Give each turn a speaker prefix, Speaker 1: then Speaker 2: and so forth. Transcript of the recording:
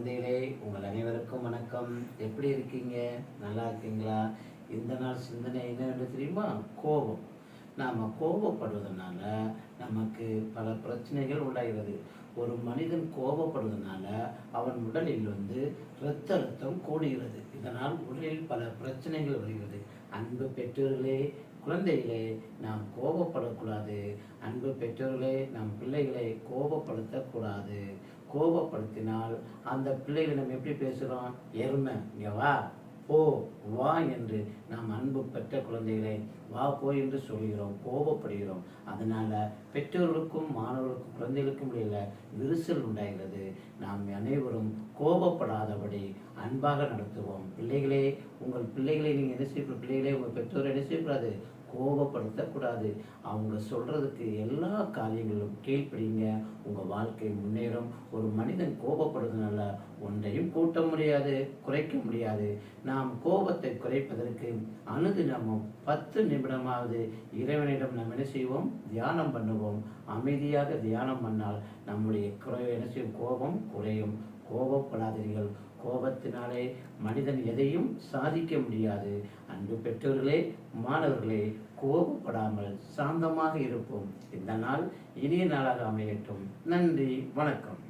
Speaker 1: குழந்தைகளே உங்கள் அனைவருக்கும் வணக்கம். எப்படி இருக்கீங்க? நல்லா இருக்கீங்களா? இந்த நாள் சிந்தனை என்னன்னு தெரியுமா? கோபம். நாம் கோபப்படுவதனால நமக்கு பல பிரச்சனைகள் உண்டாகிறது. ஒரு மனிதன் கோபப்படுவதனால அவன் உடலில் வந்து இரத்த ரத்தம் கூடுகிறது. இதனால் உடலில் பல பிரச்சனைகள் வருகிறது. அன்பு பெற்றோர்களே குழந்தைகளே நாம் கோபப்படக்கூடாது. அன்பு பெற்றோர்களே நம் பிள்ளைகளை கோபப்படுத்தக்கூடாது. கோபப்படுத்தினால் அந்த பிள்ளைகளை நம்ம எப்படி பேசுகிறோம் எருமை இங்கே வா. போ வா என்று நாம் அன்பு பெற்ற குழந்தைகளை வா போ என்று சொல்கிறோம் கோபப்படுகிறோம். அதனால பெற்றோர்களுக்கும் மாணவர்களுக்கும் குழந்தைகளுக்கும் இடையில விரிசல் உண்டாகிறது. நாம் அனைவரும் கோபப்படாதபடி அன்பாக நடத்துவோம். பிள்ளைகளே உங்கள் பிள்ளைகளை நீங்கள் என்ன செய்ய பிள்ளைகளே உங்கள் பெற்றோரை என்ன செய்யக்கூடாது கோபப்படுத்தக்கூடாது. அவங்க சொல்கிறதுக்கு எல்லா காரியங்களும் கீழ்ப்படிங்க. உங்கள் வாழ்க்கை முன்னேறும். ஒரு மனிதன் கோபப்படுறதுனால ஒன்றையும் கூட்ட முடியாது குறைக்க முடியாது. நாம் கோபத்தை குறைப்பதற்கு அனுதினமும் பத்து நிமிடமாவது இறைவனிடம் நாம் என்ன செய்வோம்? தியானம் பண்ணுவோம். அமைதியாக தியானம் பண்ணால் நம்முடைய குறை என்ன செய்யும்? கோபம் குறையும். கோபப்படாதீர்கள். கோபத்தினாலே மனிதன் எதையும் சாதிக்க முடியாது. அன்பு பெற்றோர்களே மாணவர்களே கோபப்படாமல் சாந்தமாக இருப்போம். இந்த நாள் இனிய நாளாக அமையட்டும். நன்றி வணக்கம்.